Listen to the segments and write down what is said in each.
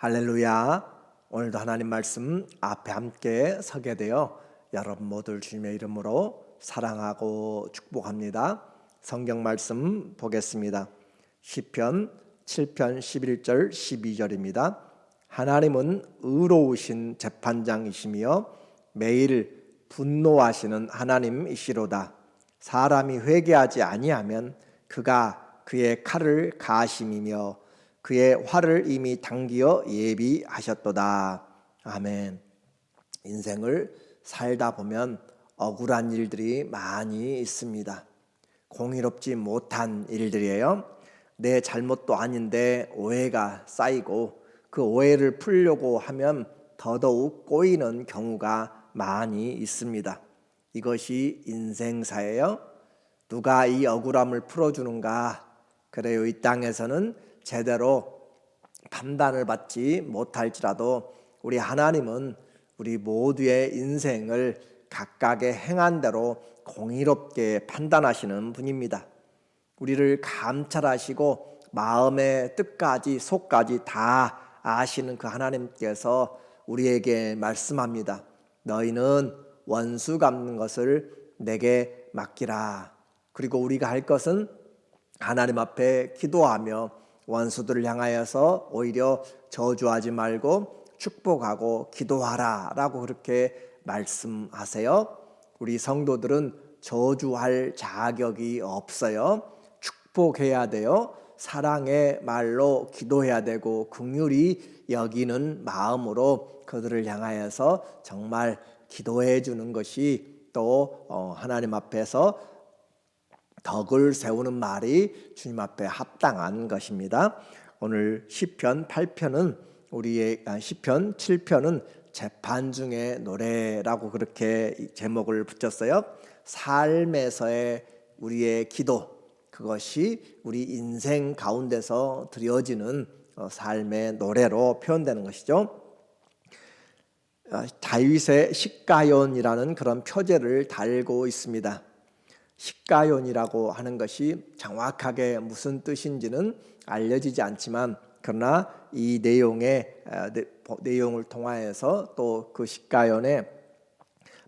할렐루야. 오늘도 하나님 말씀 앞에 함께 서게 되어 여러분 모두 주님의 이름으로 사랑하고 축복합니다. 성경 말씀 보겠습니다. 시편 7편 11절 12절입니다. 하나님은 의로우신 재판장이시며 매일 분노하시는 하나님이시로다. 사람이 회개하지 아니하면 그가 그의 칼을 가심이며 그의 활을 이미 당기어 예비하셨도다. 아멘. 인생을 살다 보면 억울한 일들이 많이 있습니다. 공의롭지 못한 일들이에요. 내 잘못도 아닌데 오해가 쌓이고 그 오해를 풀려고 하면 더더욱 꼬이는 경우가 많이 있습니다. 이것이 인생사예요. 누가 이 억울함을 풀어주는가? 그래요. 이 땅에서는 제대로 판단을 받지 못할지라도 우리 하나님은 우리 모두의 인생을 각각의 행한 대로 공의롭게 판단하시는 분입니다. 우리를 감찰하시고 마음의 뜻까지 속까지 다 아시는 그 하나님께서 우리에게 말씀합니다. 너희는 원수 갚는 것을 내게 맡기라. 그리고 우리가 할 것은 하나님 앞에 기도하며 원수들을 향하여서 오히려 저주하지 말고 축복하고 기도하라 라고 그렇게 말씀하세요. 우리 성도들은 저주할 자격이 없어요. 축복해야 돼요. 사랑의 말로 기도해야 되고 긍휼히 여기는 마음으로 그들을 향하여서 정말 기도해 주는 것이 또 어, 하나님 앞에서 덕을 세우는 말이 주님 앞에 합당한 것입니다. 오늘 시편 8편은 우리의 아, 시편 7편은 재판 중의 노래라고 그렇게 제목을 붙였어요. 삶에서의 우리의 기도 그것이 우리 인생 가운데서 드려지는 어, 삶의 노래로 표현되는 것이죠. 아, 다윗의 식가연이라는 그런 표제를 달고 있습니다. 식가연이라고 하는 것이 정확하게 무슨 뜻인지는 알려지지 않지만 그러나 이 내용의 아, 내용을 통하여서 또그 식가연의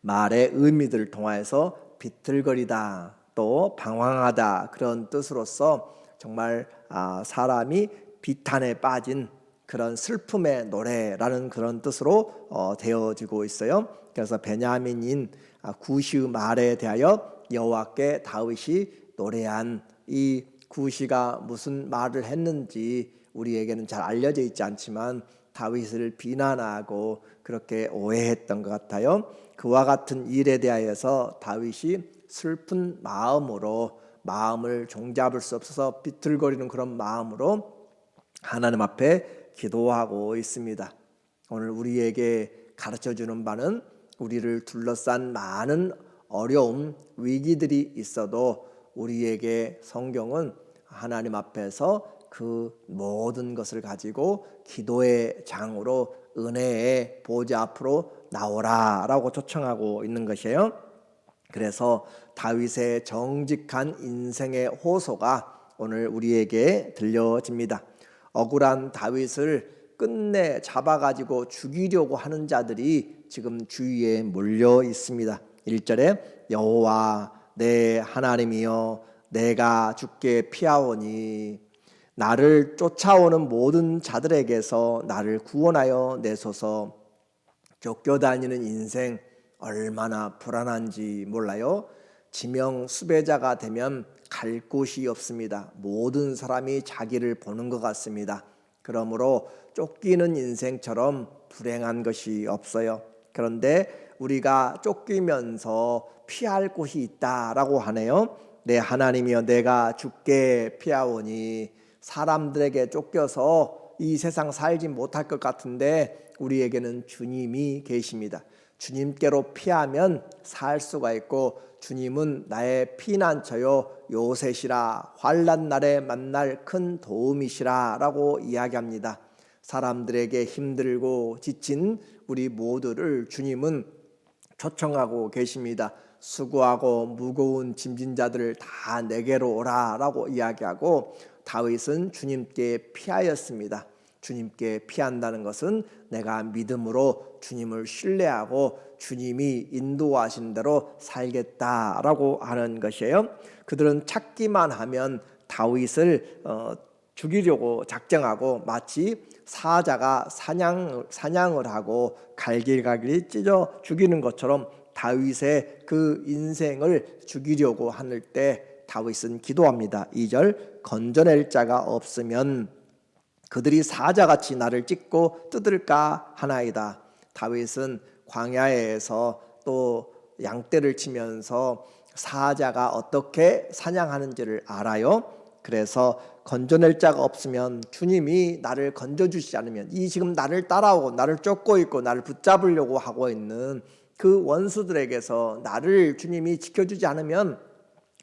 말의 의미들을 통하여서 비틀거리다 또 방황하다 그런 뜻으로서 정말 아, 사람이 비탄에 빠진 그런 슬픔의 노래라는 그런 뜻으로 어, 되어지고 있어요. 그래서 베냐민인 아, 구시의 말에 대하여 여호와께 다윗이 노래한 이 구시가 무슨 말을 했는지 우리에게는 잘 알려져 있지 않지만 다윗을 비난하고 그렇게 오해했던 것 같아요. 그와 같은 일에 대하여서 다윗이 슬픈 마음으로 마음을 종잡을 수 없어서 비틀거리는 그런 마음으로 하나님 앞에 기도하고 있습니다. 오늘 우리에게 가르쳐 주는 바는 우리를 둘러싼 많은 어려움, 위기들이 있어도 우리에게 성경은 하나님 앞에서 그 모든 것을 가지고 기도의 장으로 은혜의 보좌 앞으로 나오라라고 초청하고 있는 것이에요. 그래서 다윗의 정직한 인생의 호소가 오늘 우리에게 들려집니다. 억울한 다윗을 끝내 잡아가지고 죽이려고 하는 자들이 지금 주위에 몰려 있습니다. 1절에 여호와 내 하나님이여 내가 주께 피하오니 나를 쫓아오는 모든 자들에게서 나를 구원하여 내소서 쫓겨다니는 인생 얼마나 불안한지 몰라요. 지명 수배자가 되면 갈 곳이 없습니다. 모든 사람이 자기를 보는 것 같습니다. 그러므로 쫓기는 인생처럼 불행한 것이 없어요. 그런데 우리가 쫓기면서 피할 곳이 있다라고 하네요. 내 하나님이여 내가 죽게 피하오니 사람들에게 쫓겨서 이 세상 살지 못할 것 같은데 우리에게는 주님이 계십니다. 주님께로 피하면 살 수가 있고 주님은 나의 피난처요 요새시라 환란 날에 만날 큰 도움이시라라고 이야기합니다. 사람들에게 힘들고 지친 우리 모두를 주님은 초청하고 계십니다. 수고하고 무거운 짐진 자들을 다 내게로 오라라고 이야기하고 다윗은 주님께 피하였습니다. 주님께 피한다는 것은 내가 믿음으로 주님을 신뢰하고 주님이 인도하신 대로 살겠다라고 하는 것이에요. 그들은 찾기만 하면 다윗을 어, 죽이려고 작정하고 마치 사자가 사냥 사냥을 하고 갈길갈길 찢어 죽이는 것처럼 다윗의 그 인생을 죽이려고 하는 때 다윗은 기도합니다. 2절 건져낼 자가 없으면 그들이 사자같이 나를 찢고 뜯을까 하나이다. 다윗은 광야에서 또 양떼를 치면서 사자가 어떻게 사냥하는지를 알아요. 그래서 건져낼 자가 없으면 주님이 나를 건져주시지 않으면 이 지금 나를 따라오고 나를 쫓고 있고 나를 붙잡으려고 하고 있는 그 원수들에게서 나를 주님이 지켜주지 않으면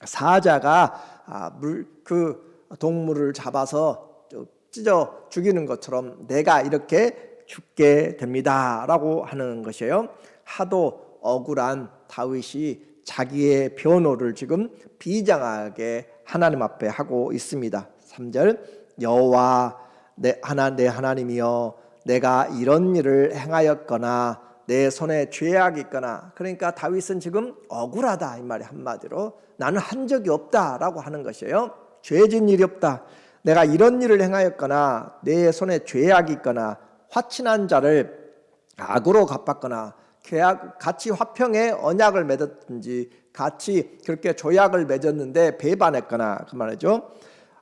사자가 아, 물그 동물을 잡아서 찢어 죽이는 것처럼 내가 이렇게 죽게 됩니다라고 하는 것이에요. 하도 억울한 다윗이 자기의 변호를 지금 비장하게 하나님 앞에 하고 있습니다. 3절 여호와 내 하나 내 하나님이여 내가 이런 일을 행하였거나 내 손에 죄악이 있거나 그러니까 다윗은 지금 억울하다 이 말이 한마디로 나는 한 적이 없다라고 하는 것이에요. 죄진 일이 없다. 내가 이런 일을 행하였거나 내 손에 죄악이 있거나 화친한 자를 악으로 갚았거나 계약 같이 화평의 언약을 맺었든지 같이 그렇게 조약을 맺었는데 배반했거나 그 말이죠.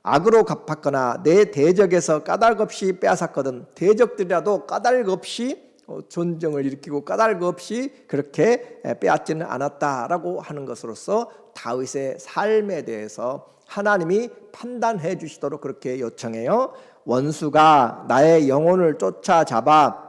악으로 갚았거나 내 대적에서 까닭 없이 빼앗았거든 대적들이라도 까닭 없이 어, 존정을 일으키고 까닭 없이 그렇게 빼앗지는 않았다라고 하는 것으로서 다윗의 삶에 대해서 하나님이 판단해 주시도록 그렇게 요청해요. 원수가 나의 영혼을 쫓아잡아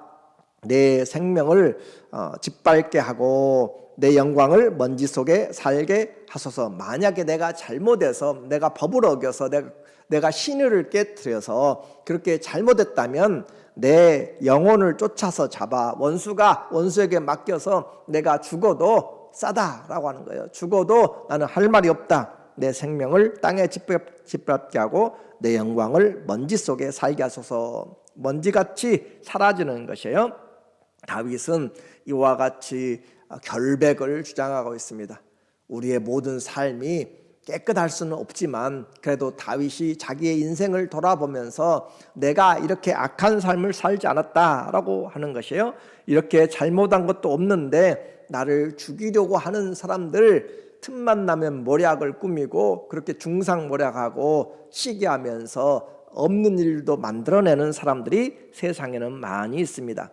내 생명을 어, 짓밟게 하고 내 영광을 먼지 속에 살게 하소서. 만약에 내가 잘못해서 내가 법을 어겨서 내가 내가 신의를 깨뜨려서 그렇게 잘못했다면 내 영혼을 쫓아서 잡아 원수가 원수에게 맡겨서 내가 죽어도 싸다라고 하는 거예요. 죽어도 나는 할 말이 없다. 내 생명을 땅에 짓밟게 하고 내 영광을 먼지 속에 살게 하소서. 먼지같이 사라지는 것이에요. 다윗은 이와 같이 결백을 주장하고 있습니다. 우리의 모든 삶이 깨끗할 수는 없지만 그래도 다윗이 자기의 인생을 돌아보면서 내가 이렇게 악한 삶을 살지 않았다라고 하는 것이에요. 이렇게 잘못한 것도 없는데 나를 죽이려고 하는 사람들 틈만 나면 모략을 꾸미고 그렇게 중상 모략하고 시기하면서 없는 일도 만들어내는 사람들이 세상에는 많이 있습니다.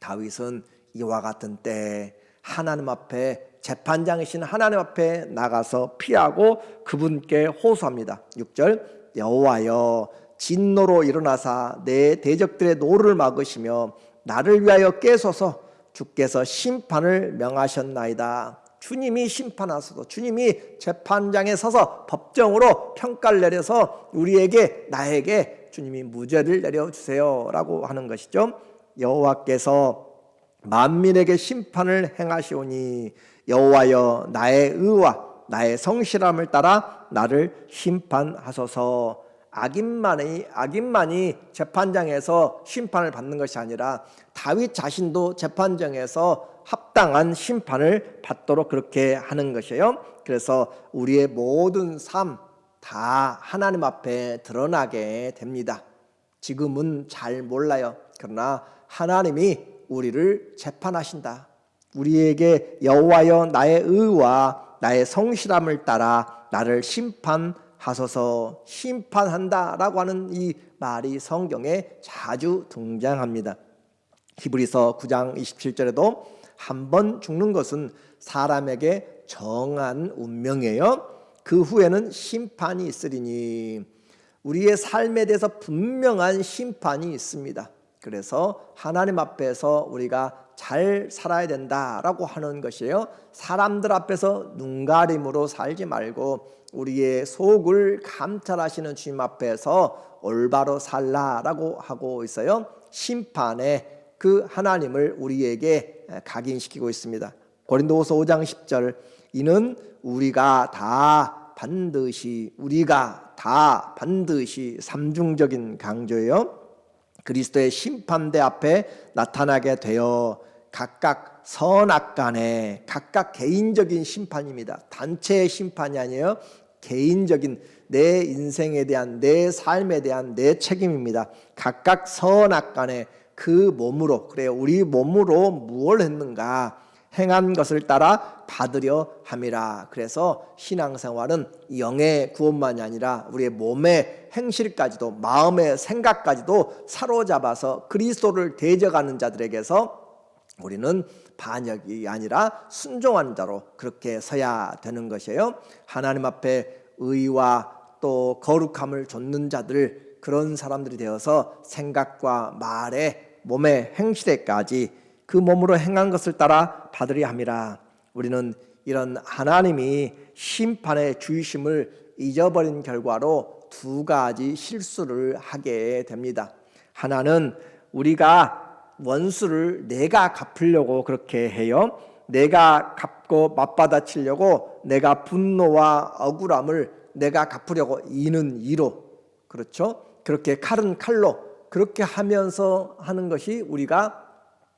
다윗은 이와 같은 때 하나님 앞에 재판장이신 하나님 앞에 나가서 피하고 그분께 호소합니다. 6절 여호와여 진노로 일어나사 내 대적들의 노를 막으시며 나를 위하여 깨소서 주께서 심판을 명하셨나이다. 주님이 심판하소서 주님이 재판장에 서서 법정으로 평가를 내려서 우리에게 나에게 주님이 무죄를 내려 주세요라고 하는 것이죠. 여호와께서 만민에게 심판을 행하시오니 여호와여 나의 의와 나의 성실함을 따라 나를 심판하소서. 악인만이 악인만이 재판장에서 심판을 받는 것이 아니라 다윗 자신도 재판장에서 합당한 심판을 받도록 그렇게 하는 것이에요. 그래서 우리의 모든 삶 다 하나님 앞에 드러나게 됩니다. 지금은 잘 몰라요. 그러나 하나님이 우리를 재판하신다. 우리에게 여호와여 나의 의와 나의 성실함을 따라 나를 심판하소서 심판한다라고 하는 이 말이 성경에 자주 등장합니다. 히브리서 9장 27절에도 한 번 죽는 것은 사람에게 정한 운명이에요. 그 후에는 심판이 있으리니 우리의 삶에 대해서 분명한 심판이 있습니다. 그래서 하나님 앞에서 우리가 잘 살아야 된다라고 하는 것이에요. 사람들 앞에서 눈가림으로 살지 말고 우리의 속을 감찰하시는 주님 앞에서 올바로 살라라고 하고 있어요. 심판의 그 하나님을 우리에게 각인시키고 있습니다. 고린도후서 5장 10절 이는 우리가 다 반드시 우리가 다 반드시 삼중적인 강조예요. 그리스도의 심판대 앞에 나타나게 되어 각각 선악간에 각각 개인적인 심판입니다. 단체의 심판이 아니에요. 개인적인 내 인생에 대한 내 삶에 대한 내 책임입니다. 각각 선악간에 그 몸으로 그래요. 우리 몸으로 무엇을 했는가 행한 것을 따라 받으려 함이라. 그래서 신앙생활은 영의 구원만이 아니라 우리의 몸의 행실까지도 마음의 생각까지도 사로잡아서 그리스도를 대적하는 자들에게서 우리는 반역이 아니라 순종하는 자로 그렇게 서야 되는 것이에요. 하나님 앞에 의와 또 거룩함을 좇는 자들 그런 사람들이 되어서 생각과 말에 몸의 행실에까지 그 몸으로 행한 것을 따라 받으려 함이라. 우리는 이런 하나님이 심판의 주의심을 잊어버린 결과로 두 가지 실수를 하게 됩니다. 하나는 우리가 원수를 내가 갚으려고 그렇게 해요. 내가 갚고 맞받아치려고 내가 분노와 억울함을 내가 갚으려고 이는 이로 그렇죠? 그렇게 칼은 칼로 그렇게 하면서 하는 것이 우리가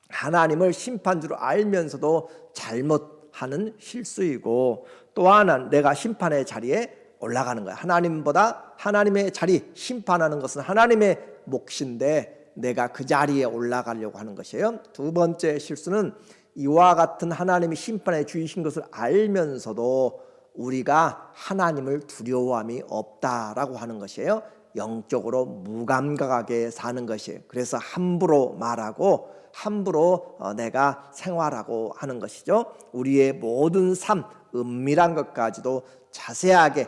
하나님을 심판주로 알면서도 잘못하는 실수이고 또 하나 내가 심판의 자리에 올라가는 거야. 하나님보다 하나님의 자리 심판하는 것은 하나님의 몫인데 내가 그 자리에 올라가려고 하는 것이에요. 두 번째 실수는 이와 같은 하나님이 심판의 주이신 것을 알면서도 우리가 하나님을 두려워함이 없다라고 하는 것이에요. 영적으로 무감각하게 사는 것이에요. 그래서 함부로 말하고 함부로 어, 내가 생활하고 하는 것이죠. 우리의 모든 삶, 은밀한 것까지도 자세하게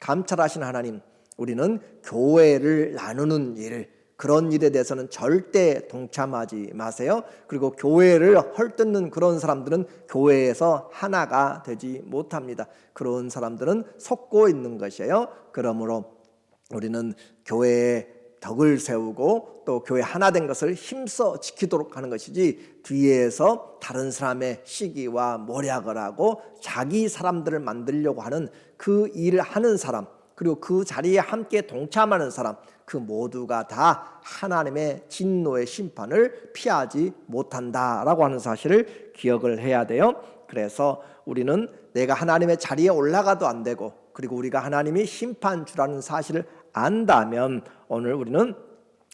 감찰하신 하나님, 우리는 교회를 나누는 일, 그런 일에 대해서는 절대 동참하지 마세요. 그리고 교회를 헐뜯는 그런 사람들은 교회에서 하나가 되지 못합니다. 그런 사람들은 속고 있는 것이에요. 그러므로 우리는 교회에 덕을 세우고 또 교회 하나 된 것을 힘써 지키도록 하는 것이지 뒤에서 다른 사람의 시기와 모략을 하고 자기 사람들을 만들려고 하는 그 일을 하는 사람 그리고 그 자리에 함께 동참하는 사람 그 모두가 다 하나님의 진노의 심판을 피하지 못한다라고 하는 사실을 기억을 해야 돼요. 그래서 우리는 내가 하나님의 자리에 올라가도 안 되고 그리고 우리가 하나님이 심판주라는 사실을 안다면 오늘 우리는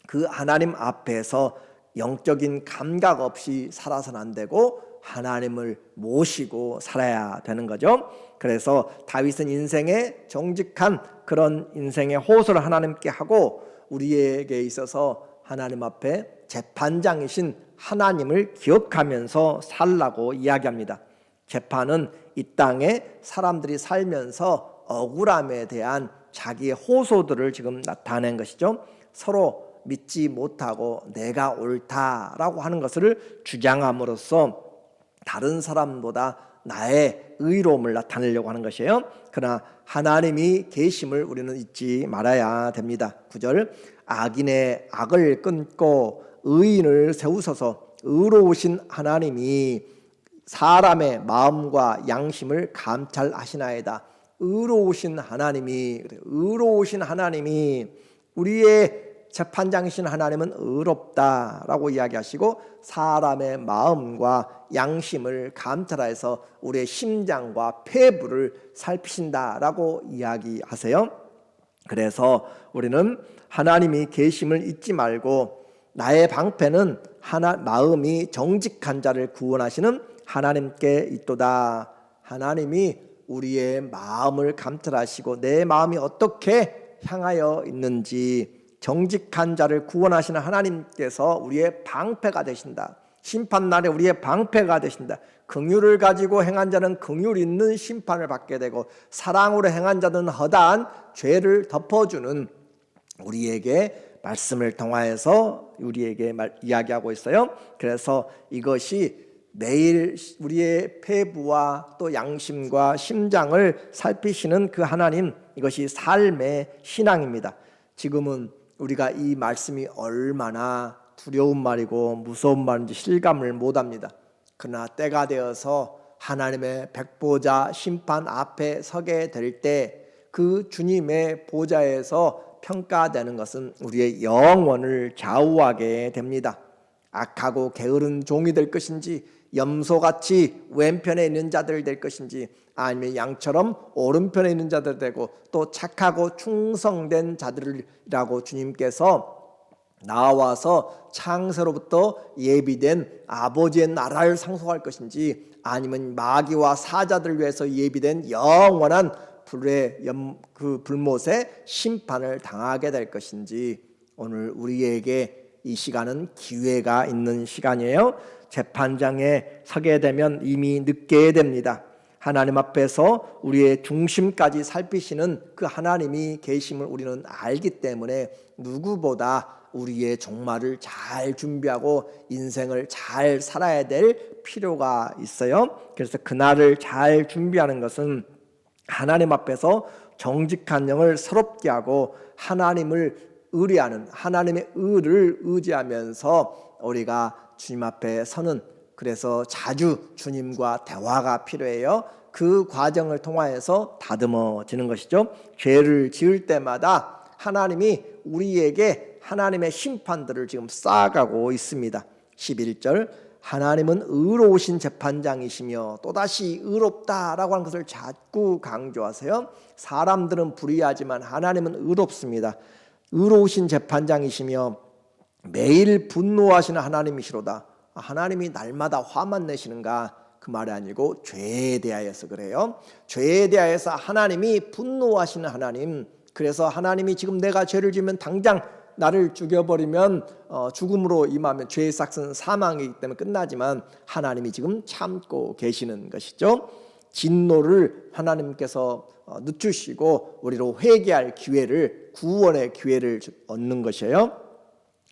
그 하나님 앞에서 영적인 감각 없이 살아서는 안 되고 하나님을 모시고 살아야 되는 거죠. 그래서 다윗은 인생의 정직한 그런 인생의 호소를 하나님께 하고 우리에게 있어서 하나님 앞에 재판장이신 하나님을 기억하면서 살라고 이야기합니다. 재판은 이 땅에 사람들이 살면서 억울함에 대한 자기의 호소들을 지금 나타낸 것이죠. 서로 믿지 못하고 내가 옳다라고 하는 것을 주장함으로써 다른 사람보다 나의 의로움을 나타내려고 하는 것이에요. 그러나 하나님이 계심을 우리는 잊지 말아야 됩니다. 9절 악인의 악을 끊고 의인을 세우소서 의로우신 하나님이 사람의 마음과 양심을 감찰하시나이다. 의로우신 하나님이 의로우신 하나님이 우리의 재판장이신 하나님은 의롭다라고 이야기하시고 사람의 마음과 양심을 감찰해서 우리의 심장과 폐부를 살피신다라고 이야기하세요. 그래서 우리는 하나님이 계심을 잊지 말고 나의 방패는 하나 마음이 정직한 자를 구원하시는 하나님께 있도다. 하나님이 우리의 마음을 감찰하시고 내 마음이 어떻게 향하여 있는지 정직한 자를 구원하시는 하나님께서 우리의 방패가 되신다. 심판 날에 우리의 방패가 되신다. 긍휼을 가지고 행한 자는 긍휼 있는 심판을 받게 되고 사랑으로 행한 자는 허다한 죄를 덮어주는 우리에게 말씀을 통하여서 우리에게 말, 이야기하고 있어요. 그래서 이것이 매일 우리의 폐부와 또 양심과 심장을 살피시는 그 하나님 이것이 삶의 신앙입니다. 지금은 우리가 이 말씀이 얼마나 두려운 말이고 무서운 말인지 실감을 못 합니다. 그러나 때가 되어서 하나님의 백보자 심판 앞에 서게 될 때 그 주님의 보좌에서 평가되는 것은 우리의 영원을 좌우하게 됩니다. 악하고 게으른 종이 될 것인지 염소같이 왼편에 있는 자들 될 것인지 아니면 양처럼 오른편에 있는 자들 되고 또 착하고 충성된 자들이라고 주님께서 나와서 창세로부터 예비된 아버지의 나라를 상속할 것인지 아니면 마귀와 사자들 위해서 예비된 영원한 불의 염, 그 불못의 심판을 당하게 될 것인지 오늘 우리에게 이 시간은 기회가 있는 시간이에요. 재판장에 서게 되면 이미 늦게 됩니다. 하나님 앞에서 우리의 중심까지 살피시는 그 하나님이 계심을 우리는 알기 때문에 누구보다 우리의 종말을 잘 준비하고 인생을 잘 살아야 될 필요가 있어요. 그래서 그날을 잘 준비하는 것은 하나님 앞에서 정직한 영을 서럽게 하고 하나님을 의뢰하는 하나님의 의를 의지하면서 우리가 주님 앞에 서는 그래서 자주 주님과 대화가 필요해요. 그 과정을 통하여서 다듬어지는 것이죠. 죄를 지을 때마다 하나님이 우리에게 하나님의 심판들을 지금 쌓아가고 있습니다. 11절 하나님은 의로우신 재판장이시며 또다시 의롭다라고 하는 것을 자꾸 강조하세요. 사람들은 불의하지만 하나님은 의롭습니다. 의로우신 재판장이시며 매일 분노하시는 하나님이시로다. 하나님이 날마다 화만 내시는가? 그 말이 아니고 죄에 대하여서 그래요. 죄에 대하여서 하나님이 분노하시는 하나님. 그래서 하나님이 지금 내가 죄를 지면 당장 나를 죽여버리면 어, 죽음으로 임하면 죄의 삭은 사망이기 때문에 끝나지만 하나님이 지금 참고 계시는 것이죠. 진노를 하나님께서 어, 늦추시고 우리로 회개할 기회를 구원의 기회를 얻는 것이에요.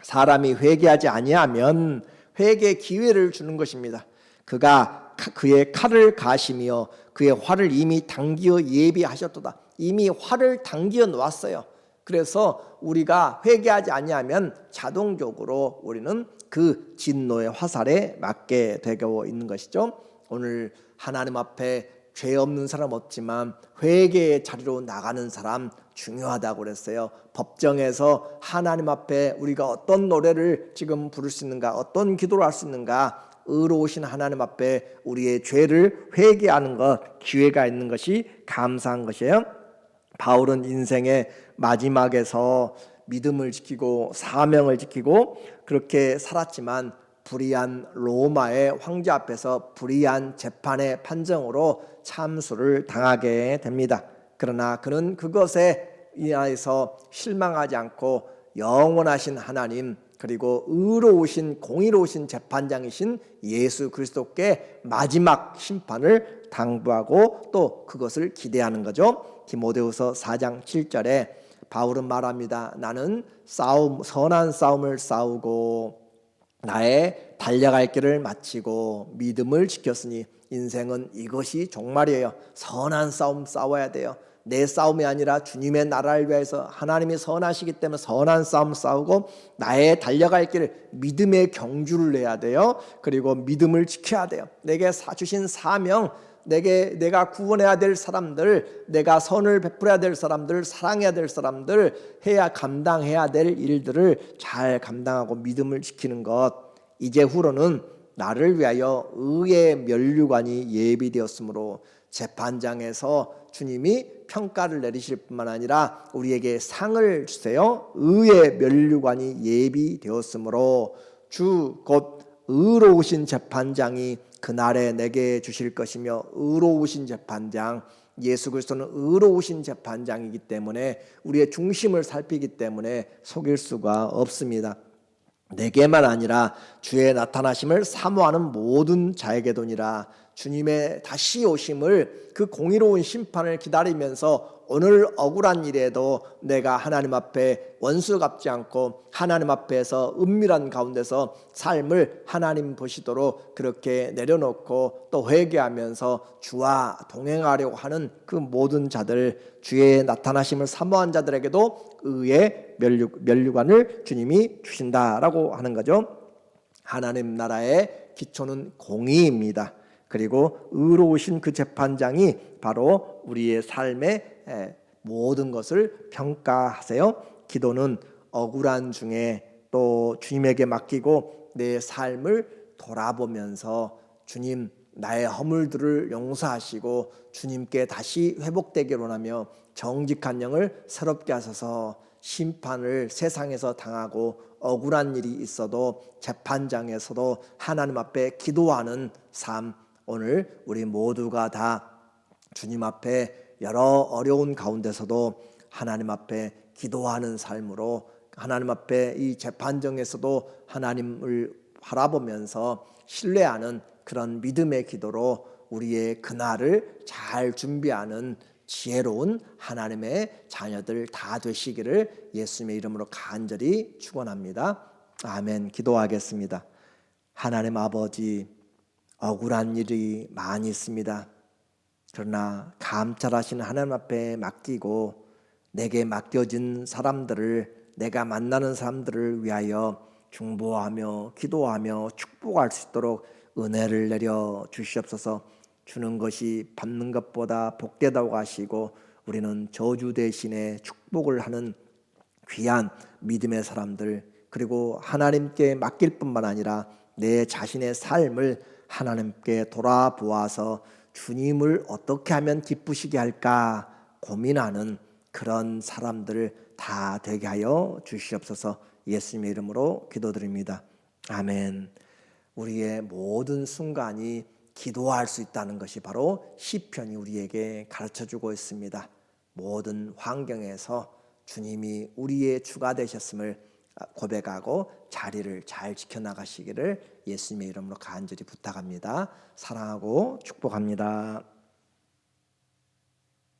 사람이 회개하지 아니하면 회개 기회를 주는 것입니다. 그가 그의 칼을 가시며 그의 활을 이미 당기어 예비하셨도다. 이미 활을 당기어 놓았어요. 그래서 우리가 회개하지 아니하면 자동적으로 우리는 그 진노의 화살에 맞게 되고 있는 것이죠. 오늘 하나님 앞에 죄 없는 사람 없지만 회개의 자리로 나가는 사람 중요하다고 그랬어요. 법정에서 하나님 앞에 우리가 어떤 노래를 지금 부를 수 있는가, 어떤 기도를 할 수 있는가, 의로우신 하나님 앞에 우리의 죄를 회개하는 것 기회가 있는 것이 감사한 것이에요. 바울은 인생의 마지막에서 믿음을 지키고 사명을 지키고 그렇게 살았지만 불의한 로마의 황제 앞에서 불의한 재판의 판정으로 참수를 당하게 됩니다. 그러나 그는 그것에 인하여서 실망하지 않고 영원하신 하나님 그리고 의로우신 공의로우신 재판장이신 예수 그리스도께 마지막 심판을 당부하고 또 그것을 기대하는 거죠. 디모데후서 4장 7절에 바울은 말합니다. 나는 싸움 선한 싸움을 싸우고 나의 달려갈 길을 마치고 믿음을 지켰으니 인생은 이것이 종말이에요. 선한 싸움 싸워야 돼요. 내 싸움이 아니라 주님의 나라를 위해서 하나님이 선하시기 때문에 선한 싸움 싸우고 나의 달려갈 길을 믿음의 경주를 내야 돼요. 그리고 믿음을 지켜야 돼요. 내게 주신 사명 내게 내가 구원해야 될 사람들, 내가 선을 베풀어야 될 사람들, 사랑해야 될 사람들, 해야 감당해야 될 일들을 잘 감당하고 믿음을 지키는 것. 이제 후로는 나를 위하여 의의 면류관이 예비되었으므로 재판장에서 주님이 평가를 내리실 뿐만 아니라 우리에게 상을 주세요. 의의 면류관이 예비되었으므로 주 곧 의로우신 재판장이 그날에 내게 주실 것이며 의로우신 재판장 예수 그리스도는 의로우신 재판장이기 때문에 우리의 중심을 살피기 때문에 속일 수가 없습니다. 내게만 아니라 주의 나타나심을 사모하는 모든 자에게도니라 주님의 다시 오심을 그 공의로운 심판을 기다리면서 오늘 억울한 일에도 내가 하나님 앞에 원수 갚지 않고 하나님 앞에서 은밀한 가운데서 삶을 하나님 보시도록 그렇게 내려놓고 또 회개하면서 주와 동행하려고 하는 그 모든 자들 주의 나타나심을 사모한 자들에게도 의의 면류, 면류관을 주님이 주신다라고 하는 거죠. 하나님 나라의 기초는 공의입니다. 그리고 의로우신 그 재판장이 바로 우리의 삶의 모든 것을 평가하세요. 기도는 억울한 중에 또 주님에게 맡기고 내 삶을 돌아보면서 주님 나의 허물들을 용서하시고 주님께 다시 회복되기를 원하며 정직한 영을 새롭게 하셔서 심판을 세상에서 당하고 억울한 일이 있어도 재판장에서도 하나님 앞에 기도하는 삶 오늘 우리 모두가 다 주님 앞에 여러 어려운 가운데서도 하나님 앞에 기도하는 삶으로 하나님 앞에 이 재판정에서도 하나님을 바라보면서 신뢰하는 그런 믿음의 기도로 우리의 그날을 잘 준비하는 지혜로운 하나님의 자녀들 다 되시기를 예수님의 이름으로 간절히 축원합니다. 아멘. 기도하겠습니다. 하나님 아버지 억울한 일이 많이 있습니다. 그러나 감찰하시는 하나님 앞에 맡기고 내게 맡겨진 사람들을 내가 만나는 사람들을 위하여 중보하며 기도하며 축복할 수 있도록 은혜를 내려 주시옵소서. 주는 것이 받는 것보다 복되다고 하시고 우리는 저주 대신에 축복을 하는 귀한 믿음의 사람들 그리고 하나님께 맡길 뿐만 아니라 내 자신의 삶을 하나님께 돌아보아서 주님을 어떻게 하면 기쁘시게 할까 고민하는 그런 사람들 다 되게 하여 주시옵소서 예수님의 이름으로 기도드립니다. 아멘. 우리의 모든 순간이 기도할 수 있다는 것이 바로 시편이 우리에게 가르쳐 주고 있습니다. 모든 환경에서 주님이 우리의 주가 되셨음을 고백하고 자리를 잘 지켜나가시기를 예수님의 이름으로 간절히 부탁합니다. 사랑하고 축복합니다.